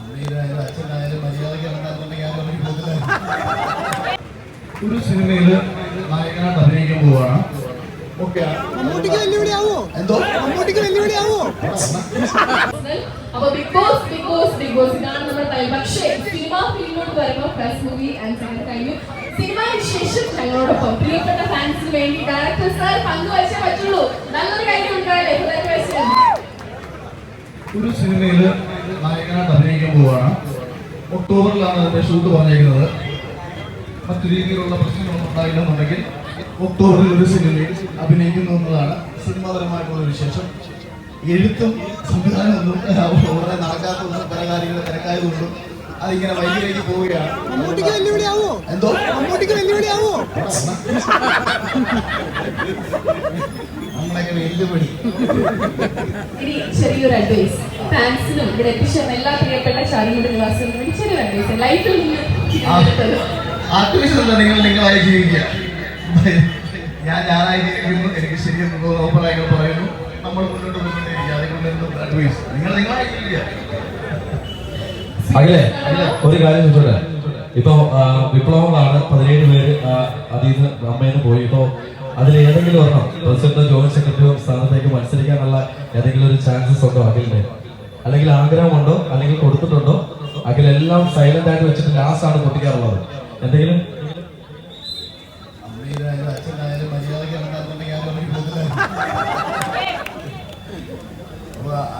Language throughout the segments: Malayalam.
അമ്മയിലായാലും അച്ഛനായാലും മര്യാദയ്ക്ക് നടന്നാന്നുണ്ടെങ്കിൽ ആരും അവർക്ക് പോകില്ല ഒരു സിനിമയിൽ നായകനാണ് അഭിനയിക്കാൻ പോവാണ് സിനിമയ്ക്ക് ശേഷം ഞങ്ങളോടൊപ്പം പ്രിയപ്പെട്ട ഫാൻസിന് വേണ്ടി ഡയറക്ടർ സാർ പങ്കുവച്ചേ പറ്റുള്ളൂ. നല്ലൊരു കാര്യം ഉണ്ടായില്ലേ? ഹൃദയവശം ഒരു സിനിമയിൽ നായകനായിട്ട് അഭിനയിക്കാൻ പോവുകയാണ്. ഒക്ടോബറിലാണ് അതിന്റെ ഷൂട്ട് പറഞ്ഞേക്കുന്നത്. മറ്റു രീതിയിലുള്ള പ്രശ്നങ്ങളൊന്നും ഉണ്ടായില്ലെന്നുണ്ടെങ്കിൽ ഒക്ടോബറിൽ ഒരു സിനിമയിൽ അഭിനയിക്കുന്നു എന്നതാണ് സിനിമാപരമായിട്ടുള്ള വിശേഷം. എഴുത്തും സംവിധാനമൊന്നും വളരെ നടക്കാത്തതുകൊണ്ടും പല കാര്യങ്ങൾ തിരക്കായതുകൊണ്ടും അതിങ്ങനെ വൈകിലേക്ക് പോവുകയാണ്. എന്തോ? നമ്മളെങ്ങനെ വെല്ലുവിളി. ഇനി ചെറിയൊരു അഡ്വൈസ് ഫാൻസിനും ഇവിടെ എത്തിച്ചേർന്ന എല്ലാ പ്രിയപ്പെട്ട ചാരിയുടെ നിവാസികൾക്കും വേണ്ടി ചെറിയൊരു അഡ്വൈസ് ലൈഫിൽ നിന്ന് നിങ്ങൾ നിങ്ങളായി ജീവിക്കുക. ഞാൻ ഞാനായി ജീവിക്കുന്നു എനിക്ക് ശരിയെന്ന് ഓപ്പണായി പറയുന്നു. നമ്മൾ മുന്നോട്ട് പോയിക്കൊണ്ടിരിക്കുക അതുകൊണ്ട് അഡ്വൈസ് നിങ്ങൾ നിങ്ങളായി ജീവിക്കുക. അഖിലേ ഒരു കാര്യം ചോദിച്ചോട്ടെ? ഇപ്പൊ വിപ്ലവങ്ങളാണ് പതിനേഴ് പേര് അതിൽ നിന്ന് അമ്മയിൽ പോയി. ഇപ്പോ അതിൽ ഏതെങ്കിലും ഒരെണ്ണം പ്രസിഡന്റോ ജോയിന്റ് സെക്രട്ടറിയോ സ്ഥാനത്തേക്ക് മത്സരിക്കാനുള്ള ഏതെങ്കിലും ഒരു ചാൻസസ് ഉണ്ടോ അഖിലിന്? അല്ലെങ്കിൽ ആഗ്രഹമുണ്ടോ? അല്ലെങ്കിൽ കൊടുത്തിട്ടുണ്ടോ? അഖിൽ എല്ലാം സൈലന്റ് ആയിട്ട് വെച്ചിട്ട് ലാസ്റ്റ് ആണ് പൊട്ടിക്കാറുള്ളത്. എന്തെങ്കിലും?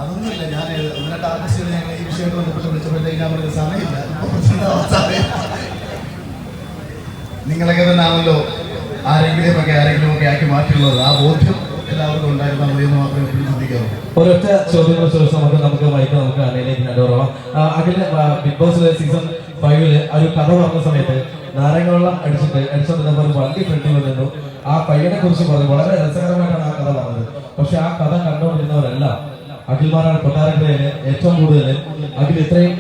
അതൊന്നുമില്ല ഞാൻ എന്നിട്ട് ഞങ്ങൾ ഈ വിഷയമായിട്ട് ബന്ധപ്പെട്ട് വിളിച്ചപ്പോഴത്തേക്ക് ഞാൻ പറഞ്ഞ സമയമില്ല. നിങ്ങളൊക്കെ തന്നെ ആണല്ലോ ആരെങ്കിലും ഒക്കെ ആരെങ്കിലും ഒക്കെ ആക്കി മാറ്റിയുള്ളത് ആ ബോധ്യം എല്ലാവർക്കും ഉണ്ടായിരുന്ന എന്ന് മാത്രമേ ചിന്തിക്കാറുള്ളൂ ഒരൊറ്റ ചോദ്യങ്ങൾ ചോദിച്ചാൽ നമുക്ക് നമുക്ക് മൈക്ക് നമുക്ക് അണിയിലേക്ക് കണ്ടുപോകാം അഖിൽ ബിഗ് ബോസ് സീസൺ ഫൈവിൽ ഒരു കഥ പറഞ്ഞ സമയത്ത് നാരങ്ങ അടിച്ചിട്ട് അടിച്ചിട്ട് നമ്മൾ വണ്ടി ഫ്രണ്ടിൽ വന്നിരുന്നു ആ പയ്യനെ കുറിച്ച് പറഞ്ഞു. വളരെ രസകരമായിട്ടാണ് ആ കഥ പറഞ്ഞത്. പക്ഷെ ആ കഥ കണ്ടുകൊണ്ടിരുന്നവരെല്ലാം. അഖിൽമാരാണ് കൊട്ടാരക്കരയിൽ ഏറ്റവും കൂടുതൽ അഖിൽ ഇത്രയും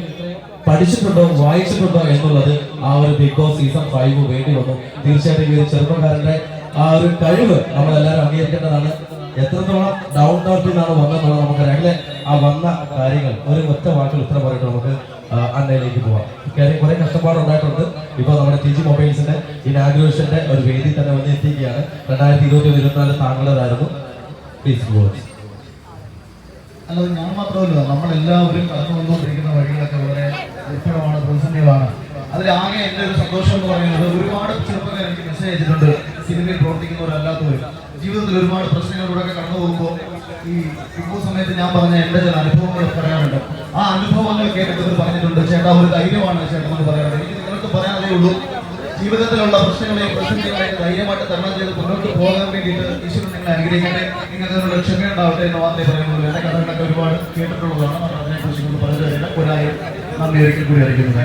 പഠിച്ചിട്ടുണ്ടോ വായിച്ചിട്ടുണ്ടോ എന്നുള്ളത് ആ ഒരു ബിഗ് ബോസ് സീസൺ ഫൈവ് വേണ്ടി വന്നു. തീർച്ചയായിട്ടും ഈ ചെറുപ്പക്കാരന്റെ ആ ഒരു കഴിവ് നമ്മളെല്ലാവരും അംഗീകരിക്കേണ്ടതാണ്. എത്രത്തോളം ഡൗൺ ടൗണിൽ നിന്നാണ് വന്നതെന്നുള്ളത് നമുക്കറിയാം ആ വന്ന കാര്യങ്ങൾ ഒരു ഒറ്റ വാക്കിൽ ഉത്തരം പറഞ്ഞിട്ട് നമുക്ക് അന്നയിലേക്ക് പോവാം. കാര്യം കുറെ കഷ്ടപ്പാടുണ്ടായിട്ടുണ്ട്. ഇപ്പൊ നമ്മുടെ ടി ജി മൊബൈൽസിന്റെ ഇനാഗ്രേഷന്റെ ഒരു വേദി തന്നെ വന്ന് എത്തിക്കുകയാണ് രണ്ടായിരത്തി ഇരുപത്തി ഇരുപത്തിനാല് താങ്കളതായിരുന്നു. അല്ലാതെ ഞാൻ മാത്രമല്ല നമ്മളെല്ലാവരും കടന്നു വന്നുകൊണ്ടിരിക്കുന്ന വഴികളൊക്കെ വളരെ ദുഃഖമാണ് പ്രതിസന്ധികളാണ് അതിലാകെ എന്റെ ഒരു സന്തോഷം എന്ന് പറയുന്നത് ഒരുപാട് ചെറുപ്പക്കാർ എനിക്ക് മെസ്സേജ് അയച്ചിട്ടുണ്ട് സിനിമയിൽ പ്രവർത്തിക്കുന്നവരല്ലാത്തവർ. ജീവിതത്തിൽ ഒരുപാട് പ്രശ്നങ്ങളിലൂടെ ഒക്കെ കടന്നു പോകുമ്പോൾ ഈ ഇപ്പോൾ സമയത്ത് ഞാൻ പറഞ്ഞ എന്റെ ചില അനുഭവങ്ങൾ പറയാനുണ്ട് ആ അനുഭവങ്ങൾ കേട്ടിട്ട് പറഞ്ഞിട്ടുണ്ട് ചേട്ടാ ഒരു ധൈര്യമാണ് ചേട്ടൻ എന്ന് പറയാറുണ്ട്. എനിക്ക് നിങ്ങൾക്ക് പറയാനേ ഉള്ളൂ. ജീവിതത്തിലുള്ള പ്രശ്നങ്ങളെയും പ്രതിസന്ധികളെയും ധൈര്യമായിട്ട് തരണം ചെയ്ത് മുന്നോട്ട് പോകാൻ വേണ്ടിയിട്ട് ഈശ്വരൻ നിങ്ങളെ അനുഗ്രഹിക്കട്ടെ. നിങ്ങൾക്ക് ക്ഷമ ക്ഷമയുണ്ടാവട്ടെ എന്ന് വാർത്തയെ പറയുന്നുള്ളൂ എന്റെ കഥകളൊക്കെ ഒരുപാട് കേട്ടിട്ടുള്ളതാണ്. അതിനെക്കുറിച്ച് കൊണ്ട് പറഞ്ഞു തരില്ല ഒരായിരം നന്ദി ഒരിക്കൽ കൂടി അറിയിക്കുന്നത്